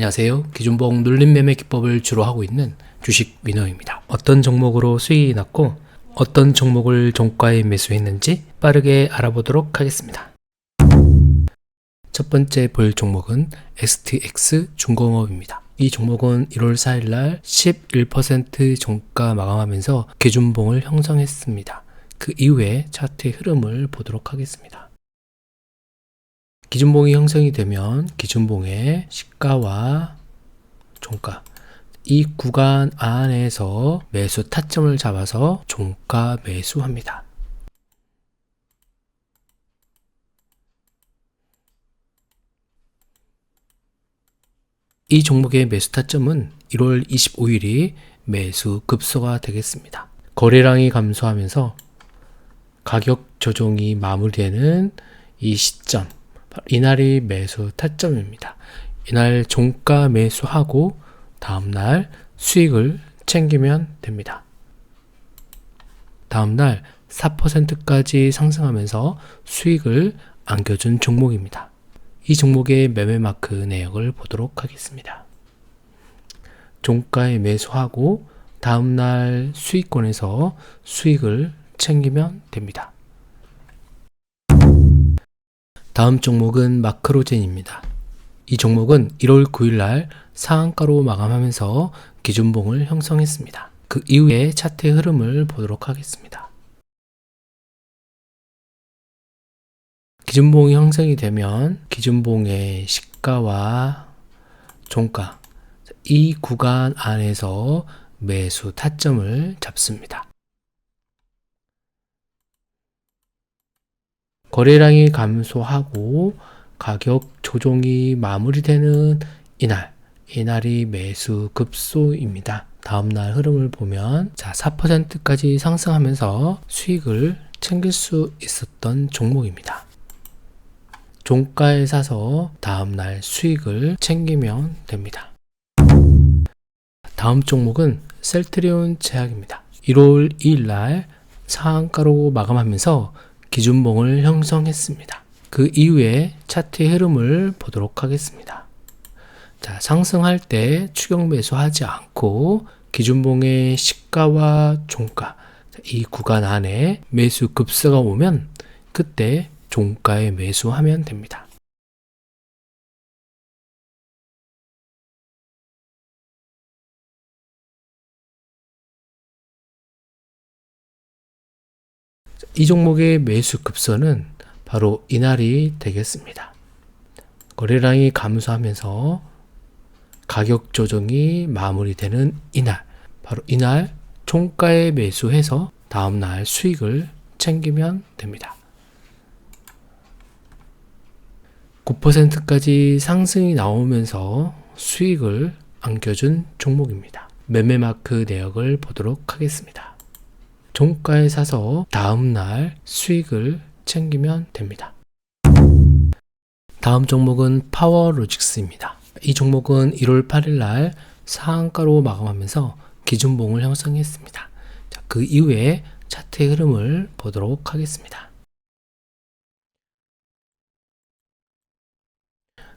안녕하세요. 기준봉 눌림 매매 기법을 주로 하고 있는 주식 위너입니다. 어떤 종목으로 수익이 났고 어떤 종목을 종가에 매수했는지 빠르게 알아보도록 하겠습니다. 첫 번째 볼 종목은 STX 중공업입니다. 이 종목은 1월 4일 날 11% 종가 마감하면서 기준봉을 형성했습니다. 그 이후에 차트의 흐름을 보도록 하겠습니다. 기준봉이 형성이 되면 기준봉의 시가와 종가 이 구간 안에서 매수 타점을 잡아서 종가 매수합니다. 이 종목의 매수 타점은 1월 25일이 매수 급소가 되겠습니다. 거래량이 감소하면서 가격 조정이 마무리되는 이 시점, 이날이 매수 타점입니다. 이날 종가 매수하고 다음날 수익을 챙기면 됩니다. 다음날 4%까지 상승하면서 수익을 안겨준 종목입니다. 이 종목의 매매 마크 내역을 보도록 하겠습니다. 종가에 매수하고 다음날 수익권에서 수익을 챙기면 됩니다. 다음 종목은 마크로젠입니다. 이 종목은 1월 9일 날 상한가로 마감하면서 기준봉을 형성했습니다. 그 이후에 차트의 흐름을 보도록 하겠습니다. 기준봉이 형성이 되면 기준봉의 시가와 종가 이 구간 안에서 매수 타점을 잡습니다. 거래량이 감소하고 가격 조정이 마무리되는 이날, 이날이 매수 급소입니다. 다음날 흐름을 보면 자 4%까지 상승하면서 수익을 챙길 수 있었던 종목입니다. 종가에 사서 다음날 수익을 챙기면 됩니다. 다음 종목은 셀트리온 제약입니다. 1월 2일 날 상한가로 마감하면서 기준봉을 형성했습니다. 그 이후에 차트의 흐름을 보도록 하겠습니다. 자, 상승할 때 추격 매수하지 않고 기준봉의 시가와 종가 이 구간 안에 매수 급수가 오면 그때 종가에 매수하면 됩니다. 이 종목의 매수 급선은 바로 이날이 되겠습니다. 거래량이 감소하면서 가격 조정이 마무리되는 이날, 바로 이날 종가에 매수해서 다음날 수익을 챙기면 됩니다. 9%까지 상승이 나오면서 수익을 안겨준 종목입니다. 매매 마크 내역을 보도록 하겠습니다. 종가에 사서 다음날 수익을 챙기면 됩니다. 다음 종목은 파워로직스입니다. 이 종목은 1월 8일 날 상한가로 마감하면서 기준봉을 형성했습니다. 자, 그 이후에 차트의 흐름을 보도록 하겠습니다.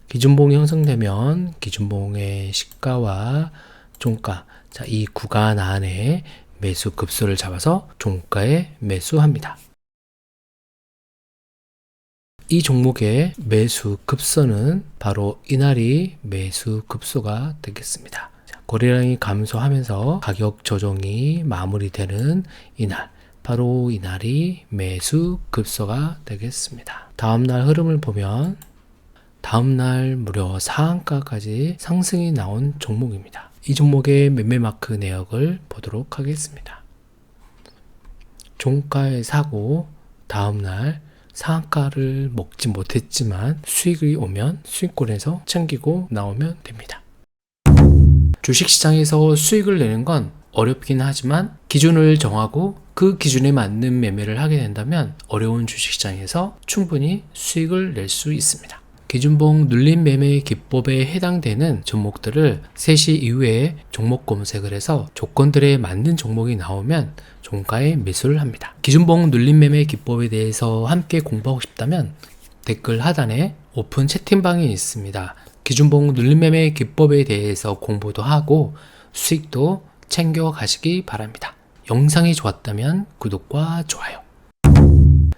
기준봉이 형성되면 기준봉의 시가와 종가, 자, 이 구간 안에 매수 급수를 잡아서 종가에 매수합니다. 이 종목의 매수 급선은 바로 이날이 매수 급소가 되겠습니다. 거래량이 감소하면서 가격 조정이 마무리되는 이날, 바로 이날이 매수 급소가 되겠습니다. 다음날 흐름을 보면 다음날 무려 상한가까지 상승이 나온 종목입니다. 이 종목의 매매 마크 내역을 보도록 하겠습니다. 종가에 사고 다음날 상한가를 먹지 못했지만 수익이 오면 수익권에서 챙기고 나오면 됩니다. 주식시장에서 수익을 내는 건 어렵긴 하지만 기준을 정하고 그 기준에 맞는 매매를 하게 된다면 어려운 주식시장에서 충분히 수익을 낼 수 있습니다. 기준봉 눌림 매매 기법에 해당되는 종목들을 3시 이후에 종목 검색을 해서 조건들에 맞는 종목이 나오면 종가에 매수를 합니다. 기준봉 눌림 매매 기법에 대해서 함께 공부하고 싶다면 댓글 하단에 오픈 채팅방이 있습니다. 기준봉 눌림 매매 기법에 대해서 공부도 하고 수익도 챙겨 가시기 바랍니다. 영상이 좋았다면 구독과 좋아요,